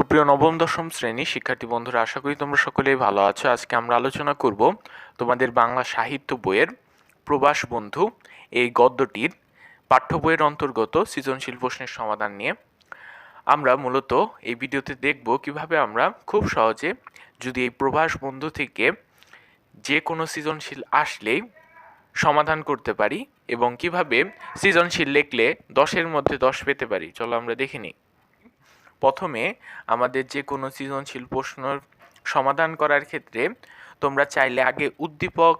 সুপ্রিয় নবম, দশম শ্রেণি শিক্ষার্থী বন্ধুরা, আশা করি তোমরা সকলেই ভালো আছো। আজকে আমরা আলোচনা করব তোমাদের বাংলা সাহিত্য বইয়ের প্রবাস বন্ধু, এই গদ্যটির পাঠ্য বইয়ের অন্তর্গত সৃজনশীল প্রশ্নের সমাধান নিয়ে। আমরা মূলত এই ভিডিওতে দেখব কীভাবে আমরা খুব সহজে যদি এই প্রবাস বন্ধু থেকে যে কোনো সৃজনশীল আসলেই সমাধান করতে পারি এবং কীভাবে সৃজনশীল লিখলে দশের মধ্যে দশ পেতে পারি। চলো আমরা দেখে নিই। প্রথমে আমাদের যে কোনো সৃজনশীল প্রশ্নর সমাধান করার ক্ষেত্রে তোমরা চাইলে আগে উদ্দীপক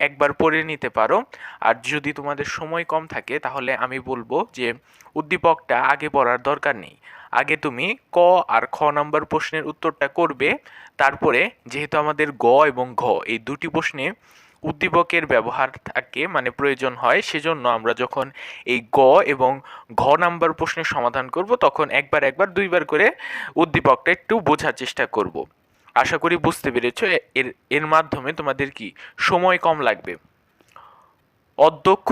একবার পড়ে নিতে পারো। আর যদি তোমাদের সময় কম থাকে, তাহলে আমি বলব যে উদ্দীপকটা আগে পড়ার দরকার নেই। আগে তুমি ক আর খ নাম্বার প্রশ্নের উত্তরটা করবে, তারপরে যেহেতু আমাদের গ এবং ঘ, এই দুটি প্রশ্নে উদ্দীপকের ব্যবহার থাকে মানে প্রয়োজন হয়, সেজন্য আমরা যখন এই গ এবং ঘ নাম্বার প্রশ্নের সমাধান করব, তখন একবার একবার দুইবার করে উদ্দীপকটা একটু বোঝার চেষ্টা করব। আশা করি বুঝতে পেরেছ, এর এর মাধ্যমে তোমাদের কি সময় কম লাগবে? অধ্যক্ষ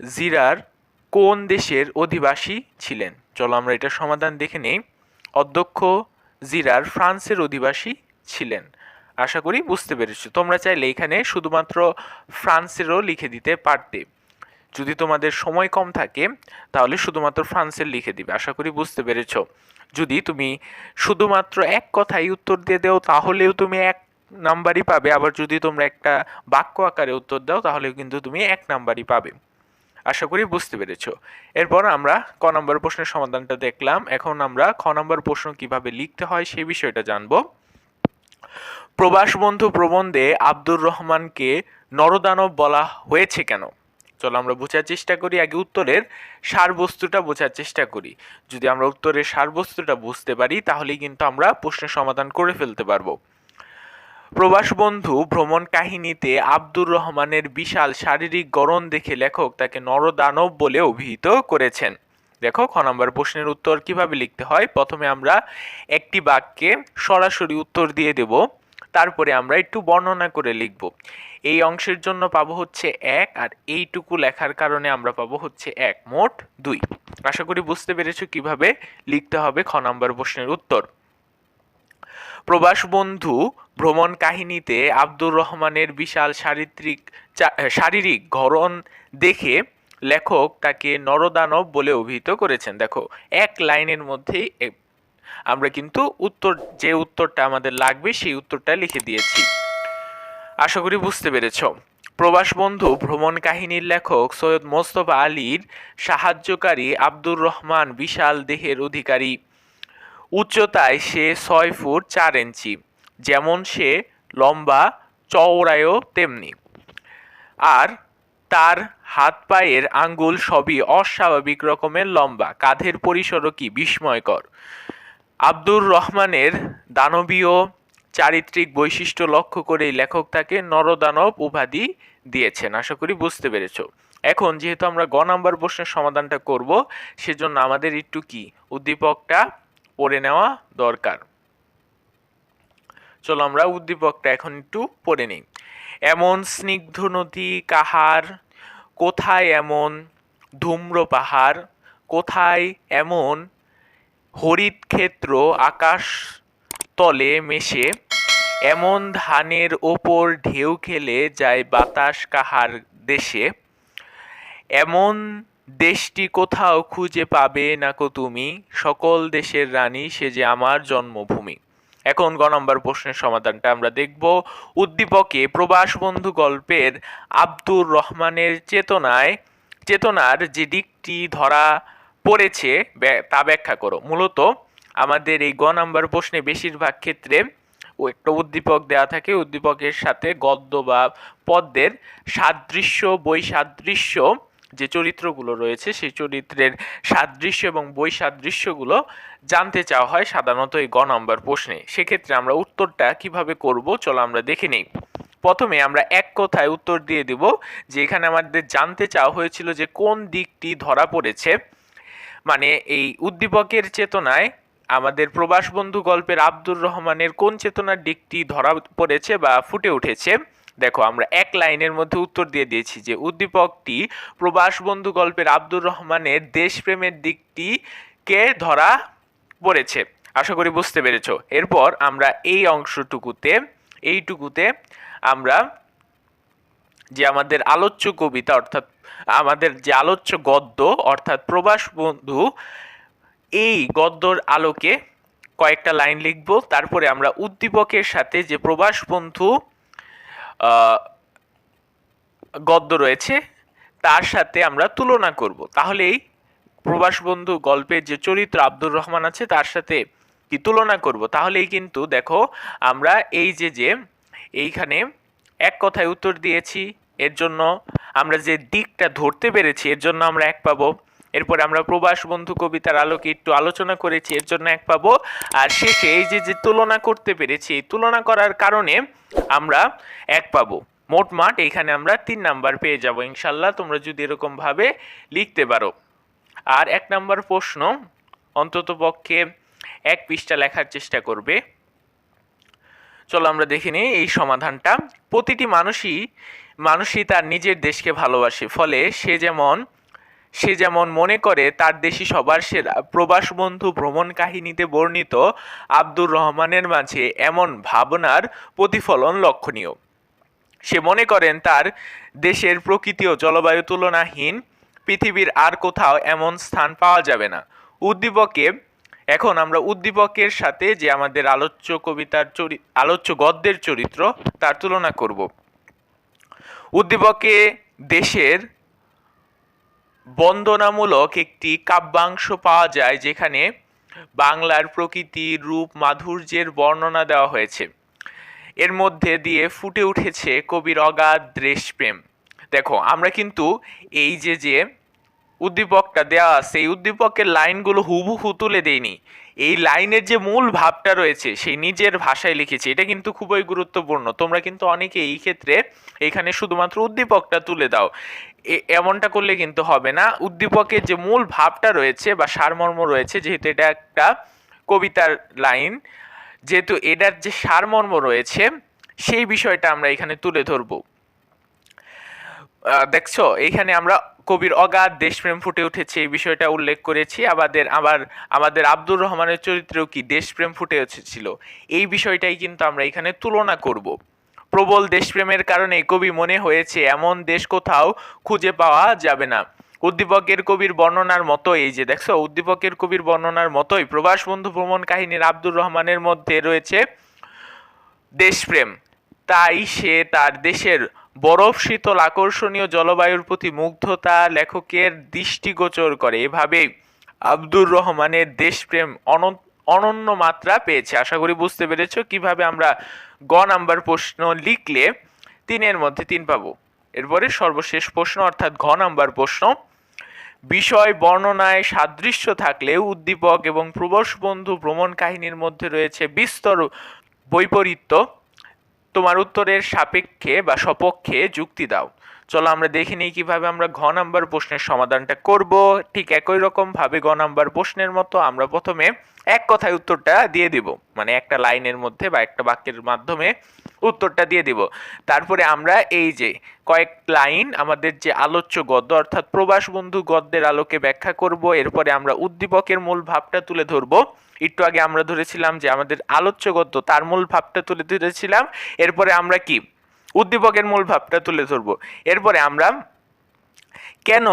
জিরার কোন দেশের অধিবাসী ছিলেন? চলো আমরা এটা সমাধান দেখে নেই। অধ্যক্ষ জিরার ফ্রান্সের অধিবাসী ছিলেন। আশা করি বুঝতে পেরেছ। তোমরা চাইলে এখানে শুধুমাত্র ফ্রান্সেরও লিখে দিতে পারতে। যদি তোমাদের সময় কম থাকে, তাহলে শুধুমাত্র ফ্রান্সের লিখে দিবে। আশা করি বুঝতে পেরেছ। যদি তুমি শুধুমাত্র এক কথাই উত্তর দিয়ে দাও, তাহলেও তুমি এক নাম্বারই পাবে। আবার যদি তোমরা একটা বাক্য আকারে উত্তর দাও, তাহলেও কিন্তু তুমি এক নাম্বারই পাবে। আশা করি বুঝতে পেরেছ। এরপর আমরা ক নম্বর প্রশ্নের সমাধানটা দেখলাম। এখন আমরা খ নম্বর প্রশ্ন কীভাবে লিখতে হয় সেই বিষয়টা জানব। প্রবাস বন্ধু প্রবন্ধে আব্দুর রহমানকে নরদানব বলা হয়েছে কেন? চলো আমরা বোঝার চেষ্টা করি, আগে উত্তরের সারবস্তুটা বোঝার চেষ্টা করি। যদি আমরা উত্তরের সারবস্তুটা বুঝতে পারি, তাহলেই কিন্তু আমরা প্রশ্নের সমাধান করে ফেলতে পারব। প্রবাস বন্ধু ভ্রমণ কাহিনীতে আব্দুর রহমানের বিশাল শারীরিক গড়ন দেখে লেখক তাকে নরদানব বলে অভিহিত করেছেন। দেখো খ নম্বর প্রশ্নের উত্তর কীভাবে লিখতে হয়? প্রথমে আমরা একটি বাক্যে সরাসরি উত্তর দিয়ে দেব। তারপরে আমরা একটু বর্ণনা করে লিখব। এই অংশের জন্য পাবো হচ্ছে এক আর এইটুকু লেখার কারণে আমরা পাবো হচ্ছে এক, মোট দুই। আশা করি বুঝতে পেরেছ কীভাবে লিখতে হবে খ নম্বর প্রশ্নের উত্তর। প্রবাস বন্ধু ভ্রমণ কাহিনীতে আব্দুর রহমানের বিশাল শারীরিক চা- শারীরিক গড়ন দেখে লেখক তাকে নরদানব বলে অভিহিত করেছেন। দেখো, এক লাইনের মধ্যেই আমরা কিন্তু উত্তর, যে উত্তরটা আমাদের লাগবে সেই উত্তরটা লিখে দিয়েছি। আশা করি বুঝতে পেরেছ। প্রবাস বন্ধু, ভ্রমণ কাহিনীর লেখক সৈয়দ মোস্তফা আলীর সাহায্যকারী আব্দুর রহমান বিশাল দেহের অধিকারী। উচ্চতায় সে ছয় ফুট চার ইঞ্চি, যেমন সে লম্বা, চওড়ায়ও তেমনি। আর তার হাত পায়ের আঙ্গুল সবই অস্বাভাবিক রকমের লম্বা, কাঁধের পরিসরও কি বিস্ময়কর। আব্দুর রহমানের দানবীয় চারিত্রিক বৈশিষ্ট্য লক্ষ্য করেই লেখক তাকে নরদানব উপাধি দিয়েছেন। আশা করি বুঝতে পেরেছ। এখন যেহেতু আমরা গ নাম্বার প্রশ্নের সমাধানটা করব, সেজন্য আমাদের একটু কি উদ্দীপকটা পড়ে নেওয়া দরকার। চলো আমরা উদ্দীপকটা এখন একটু পড়ে নিই। এমন স্নিগ্ধ নদী কাহার, কোথায় এমন ধূম্র পাহাড়, কোথায় এমন হরিত ক্ষেত্র আকাশ তলে মেশে, এমন ধানের ওপর ঢেউ খেলে যায় বাতাস কাহার দেশে। এমন দেশটি কোথাও খুঁজে পাবে না কো তুমি, সকল দেশের রানী সে যে আমার জন্মভূমি। এখন গ নম্বর প্রশ্নের সমাধানটা আমরা দেখব। উদ্দীপকে প্রবাস বন্ধু গল্পের আব্দুর রহমানের চেতনায়, চেতনার যে দিকটি ধরা পড়েছে তা ব্যাখ্যা করো। মূলত আমাদের এই গ নাম্বার প্রশ্নে বেশিরভাগ ক্ষেত্রে একটা উদ্দীপক দেওয়া থাকে, উদ্দীপকের সাথে গদ্য বা পদ্মের সাদৃশ্য, বৈসাদৃশ্য যে চরিত্রগুলো রয়েছে, সেই চরিত্রের সাদৃশ্য এবং বৈসাদৃশ্যগুলো জানতে চাওয়া হয় সাধারণত এই গ নম্বর প্রশ্নে। সেক্ষেত্রে আমরা উত্তরটা কীভাবে করব, চলো আমরা দেখে নিই। প্রথমে আমরা এক কথায় উত্তর দিয়ে দেব যে এখানে আমাদের জানতে চাওয়া হয়েছিল যে কোন দিকটি ধরা পড়েছে। মানে এই উদ্দীপকের চেতনায় আমাদের প্রবাস বন্ধু গল্পের আব্দুর রহমানের কোন চেতনার দিকটি ধরা পড়েছে বা ফুটে উঠেছে? দেখো, আমরা এক লাইনের মধ্যে উত্তর দিয়ে দিয়েছি যে উদ্দীপকটি প্রবাস বন্ধু গল্পের আব্দুর রহমানের দেশপ্রেমের দিকটিকে ধরা পড়েছে। আশা করি বুঝতে পেরেছ। এরপর আমরা এই অংশটুকুতে, এইটুকুতে আমরা যে আমাদের আলোচ্য কবিতা, অর্থাৎ আমাদের যে আলোচ্য গদ্য, অর্থাৎ প্রবাস বন্ধু, এই গদ্যর আলোকে কয়েকটা লাইন লিখব। তারপরে আমরা উদ্দীপকের সাথে যে প্রবাস বন্ধু গদ্য রয়েছে, তার সাথে আমরা তুলনা করব। তাহলেই প্রবাস বন্ধু গল্পের যে চরিত্র আব্দুর রহমান আছে, তার সাথে কি তুলনা করব? তাহলেই কিন্তু দেখো, আমরা এই যে যে, এইখানে এক কথায় উত্তর দিয়েছি, এর জন্য আমরা যে দিকটা ধরতে পেরেছি, এর জন্য আমরা এক পাবো। এরপরে আমরা প্রবাস বন্ধু কবিতার আলোকে একটু আলোচনা করেছি, এর জন্য এক পাবো। আর শেষে এই যে যে তুলনা করতে পেরেছি, এই তুলনা করার কারণে আমরা এক পাবো। মোটমাট এইখানে আমরা তিন নাম্বার পেয়ে যাব, ইনশাল্লাহ তোমরা যদি এরকম ভাবে লিখতে পারো। আর এক নাম্বার প্রশ্ন অন্তত পক্ষে এক পৃষ্ঠা লেখার চেষ্টা করবে। চলো আমরা দেখে নিই এই সমাধানটা। প্রতিটি মানুষই মানুষই তার নিজের দেশকে ভালোবাসে, ফলে সে যেমন সে যেমন মনে করে, তার দেশই সবার সেরা। প্রবাস বন্ধু ভ্রমণ কাহিনীতে বর্ণিত আব্দুর রহমানের মাঝে এমন ভাবনার প্রতিফলন লক্ষণীয়। সে মনে করেন, তার দেশের প্রকৃতি ও জলবায়ু তুলনাহীন, পৃথিবীর আর কোথাও এমন স্থান পাওয়া যাবে না। উদ্দীপকে এখন আমরা উদ্দীপকের সাথে যে আমাদের আলোচ্য কবিতার চরি আলোচ্য গদ্যের চরিত্র, তার তুলনা করব। উদ্দীপকে দেশের বন্দনামূলক একটি কাব্যাংশ পাওয়া যায়, যেখানে বাংলার প্রকৃতি, রূপ, মাধুর্যের বর্ণনা দেওয়া হয়েছে। এর মধ্যে দিয়ে ফুটে উঠেছে কবির অগাধ দেশপ্রেম। দেখো, আমরা কিন্তু এই যে যে উদ্দীপকটা দেওয়া আছে এই উদ্দীপকের লাইনগুলো হুবহু তুলে দেয়নি এই লাইনের যে মূল ভাবটা রয়েছে সেই নিজের ভাষায় লিখেছি, এটা কিন্তু খুবই গুরুত্বপূর্ণ। তোমরা কিন্তু অনেকে এই ক্ষেত্রে এখানে শুধুমাত্র উদ্দীপকটা তুলে দাও। এমনটা করলে কিন্তু হবে না। উদ্দীপকের যে মূল ভাবটা রয়েছে বা সারমর্ম রয়েছে, যেহেতু এটা একটা কবিতার লাইন, যেহেতু এটার যে সারমর্ম রয়েছে, সেই বিষয়টা আমরা এখানে তুলে ধরবো। দেখছ? এইখানে আমরা কবির অগাধ দেশপ্রেম ফুটে উঠেছে, এই বিষয়টা উল্লেখ করেছি। আমাদের আবার আমাদের আব্দুর রহমানের চরিত্রেও কি দেশপ্রেম ফুটে উঠেছিল? এই বিষয়টাই কিন্তু আমরা এখানে তুলনা করব। প্রবল দেশপ্রেমের কারণে কবি মনে হয়েছে, এমন দেশ কোথাও খুঁজে পাওয়া যাবে না। উদ্দীপকের কবির বর্ণনার মতো এই যে দেখছ, উদ্দীপকের কবির বর্ণনার মতোই, প্রবাস বন্ধু ভ্রমণ কাহিনীর আব্দুর রহমানের মধ্যে রয়েছে দেশপ্রেম। তাই সে তার দেশের বরফ শীতল আকর্ষণীয় জলবায়ুর প্রতি মুগ্ধতা লেখকের দৃষ্টিগোচর করে। এভাবে আব্দুর রহমানের দেশপ্রেম অনন্ত অনন্য মাত্রা পেয়েছে। আশা করি বুঝতে পেরেছ কীভাবে আমরা গ নাম্বার প্রশ্ন লিখলে তিনের মধ্যে তিন পাবো। এরপরে সর্বশেষ প্রশ্ন, অর্থাৎ ঘ নাম্বার প্রশ্ন। বিষয় বর্ণনায় সাদৃশ্য থাকলেও উদ্দীপক এবং প্রবশ বন্ধু ভ্রমণ কাহিনীর মধ্যে রয়েছে বিস্তর বৈপরীত্য। তোমার উত্তরের সাপেক্ষে বা সপক্ষে যুক্তি দাও। চলো আমরা দেখে নিই কীভাবে আমরা ঘ নাম্বার প্রশ্নের সমাধানটা করব। ঠিক একই রকমভাবে ভাবে গ নাম্বার প্রশ্নের মতো আমরা প্রথমে এক কথায় উত্তরটা দিয়ে দিব। মানে একটা লাইনের মধ্যে বা একটা বাক্যের মাধ্যমে উত্তরটা দিয়ে দিব। তারপরে আমরা এই যে কয়েক লাইন আমাদের যে আলোচ্য গদ্য, অর্থাৎ প্রবাস বন্ধু গদ্যের আলোকে ব্যাখ্যা করব, এরপরে আমরা উদ্দীপকের মূল ভাবটা তুলে ধরবো। একটু আগে আমরা ধরেছিলাম যে আমাদের আলোচ্য গদ্য, তার মূল ভাবটা তুলে ধরেছিলাম। এরপরে আমরা কি? উদ্দীপকের মূল ভাবটা তুলে ধরবো। এরপরে আমরা কেন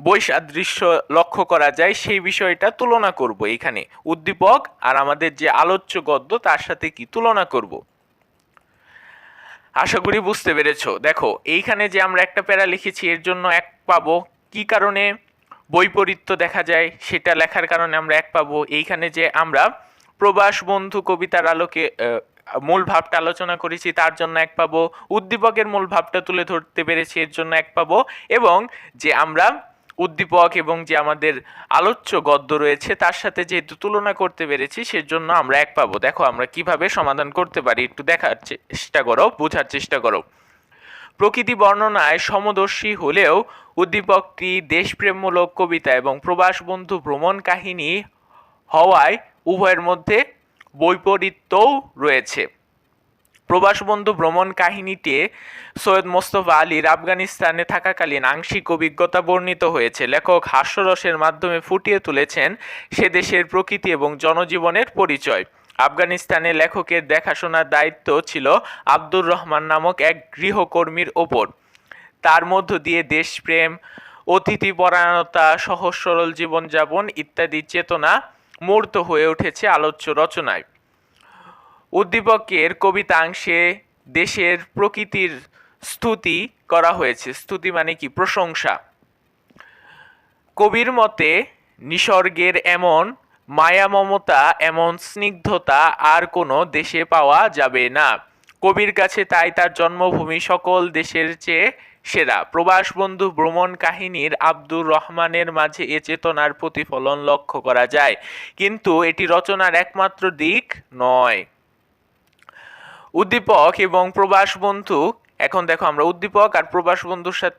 বৈসাদৃশ্য লক্ষ্য করা যায় সেই বিষয়টা তুলনা করব এখানে। উদ্দীপক আর আমাদের যে আলোচ্য গদ্য, তার সাথে কি তুলনা করব? আশা করি বুঝতে পেরেছ। দেখো, এইখানে যে আমরা একটা প্যারা লিখেছি, এর জন্য এক পাবো। কি কারণে বৈপরীত্য দেখা যায়, সেটা লেখার কারণে আমরা এক পাবো। এইখানে যে আমরা প্রবাস বন্ধু কবিতার আলোকে মূল ভাবটা আলোচনা করেছি, তার জন্য এক পাবো। উদ্দীপকের মূল ভাবটা তুলে ধরতে পেরেছি, এর জন্য এক পাবো। এবং যে আমরা উদ্দীপক এবং যে আমাদের আলোচ্য গদ্য রয়েছে, তার সাথে যেহেতু তুলনা করতে পেরেছি, সেজন্য আমরা এক পাবো। দেখো, আমরা কীভাবে সমাধান করতে পারি, একটু দেখার চেষ্টা করো, বোঝার চেষ্টা করো। প্রকৃতি বর্ণনায় সমদর্শী হলেও উদ্দীপকটি দেশপ্রেমমূলক কবিতা এবং প্রবাস বন্ধু ভ্রমণ কাহিনী হওয়ায় উভয়ের মধ্যে বৈপরীত্যও রয়েছে। প্রবাস বন্ধু ভ্রমণ কাহিনীতে সৈয়দ মোস্তফা আলীর আফগানিস্তানে থাকাকালীন আংশিক অভিজ্ঞতা বর্ণিত হয়েছে। লেখক হাস্যরসের মাধ্যমে ফুটিয়ে তুলেছেন সে দেশের প্রকৃতি এবং জনজীবনের পরিচয়। আফগানিস্তানে লেখকের দেখাশোনার দায়িত্ব ছিল আব্দুর রহমান নামক এক গৃহকর্মীর ওপর। তার মধ্য দিয়ে দেশপ্রেম, অতিথিপরায়ণতা, সহজ সরল জীবনযাপন ইত্যাদি চেতনা মূর্ত হয়ে উঠেছে আলোচ্য রচনায়। উদ্দীপকের কবিতাংশে দেশের প্রকৃতির স্তুতি করা হয়েছে। স্তুতি মানে কি? প্রশংসা। কবির মতে, নিসর্গের এমন মায়া মমতা এমন স্নিগ্ধতা আর কোনো দেশে পাওয়া যাবে না। কবির কাছে তাই তার জন্মভূমি সকল দেশের চেয়ে সেরা। প্রবাস বন্ধু ভ্রমণ কাহিনীর আব্দুর রহমানের মাঝে এ চেতনার প্রতিফলন লক্ষ্য করা যায়। কিন্তু এটি রচনার একমাত্র দিক নয়। উদ্দীপক এবং প্রবাস বন্ধু। এখন দেখো আমরা উদ্দীপক আর প্রবাস বন্ধুর সাথে,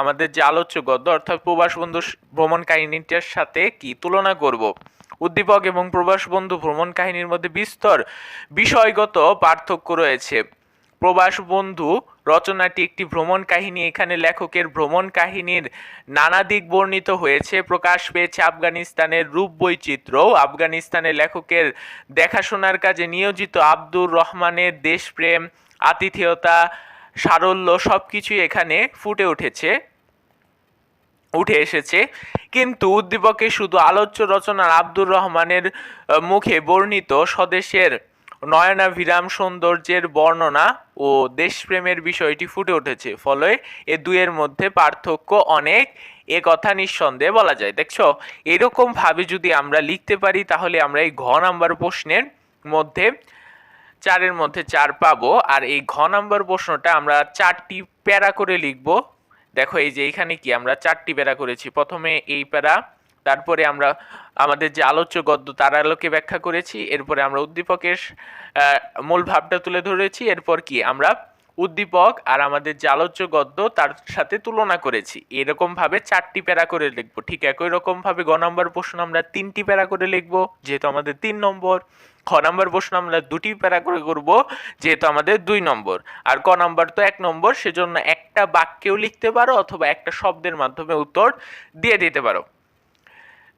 আমাদের যে আলোচ্য গদ্য, অর্থাৎ প্রবাস বন্ধু ভ্রমণ কাহিনীটার সাথে কি তুলনা করব? উদ্দীপক এবং প্রবাস বন্ধু ভ্রমণ কাহিনীর মধ্যে বিস্তর বিষয়গত পার্থক্য রয়েছে। প্রবাস বন্ধু রচনাটি একটি ভ্রমণ কাহিনী। এখানে লেখকের ভ্রমণ কাহিনীর নানা দিক বর্ণিত হয়েছে। প্রকাশ পেয়েছে আফগানিস্তানের রূপ বৈচিত্র্য। আফগানিস্তানের লেখকের দেখাশোনার কাজে নিয়োজিত আব্দুর রহমানের দেশপ্রেম, আতিথেয়তা, সারল্য সব কিছুই এখানে ফুটে উঠেছে, উঠে এসেছে। কিন্তু উদ্দীপকে শুধু আলোচ্য রচনার আব্দুর রহমানের মুখে বর্ণিত স্বদেশের নয়নাভিরাম সৌন্দর্যের বর্ণনা ও দেশপ্রেমের বিষয়টি ফুটে উঠেছে, ফলে এ দুয়ের মধ্যে পার্থক্য অনেক, এ কথা নিঃসন্দেহে বলা যায়। দেখছ? এরকম ভাবে যদি আমরা লিখতে পারি, তাহলে আমরা এই ঘ নাম্বার প্রশ্নের মধ্যে, চারের মধ্যে চার পাবো, আর এই ঘ নাম্বার প্রশ্নটা আমরা চারটি প্যারা করে লিখব। দেখো, এই যে এখানে কি আমরা চারটি প্যারা করেছি। প্রথমে এই প্যারা তারপরে আমরা আমাদের যে আলোচ্য গদ্য তার আলোকে ব্যাখ্যা করেছি, এরপরে আমরা উদ্দীপকের মূল ভাবটা তুলে ধরেছি, এরপর কি? আমরা উদ্দীপক আর আমাদের যে আলোচ্য গদ্য তার সাথে তুলনা করেছি। এরকম ভাবে চারটি প্যারা করে লিখব। ঠিক একই রকম ভাবে গ নম্বর প্রশ্ন আমরা তিনটি প্যারা করে লিখব, যেহেতু আমাদের তিন নম্বর। খ নম্বর প্রশ্ন আমরা দুটি প্যারা করে করব, যেহেতু আমাদের দুই নম্বর। আর ক নম্বর তো এক নম্বর, সেজন্য একটা বাক্যেও লিখতে পারো অথবা একটা শব্দের মাধ্যমে উত্তর দিয়ে দিতে পারো।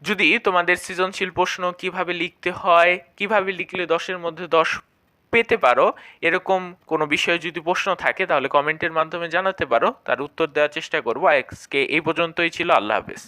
যদি তোমাদের সৃজনশীল প্রশ্ন কীভাবে লিখতে হয়, কীভাবে লিখলে দশের মধ্যে দশ পেতে পারো, এরকম কোনো বিষয়ে যদি প্রশ্ন থাকে, তাহলে কমেন্টের মাধ্যমে জানাতে পারো। তার উত্তর দেওয়ার চেষ্টা করব। আজকে এই পর্যন্তই ছিল। আল্লাহ হাফেজ।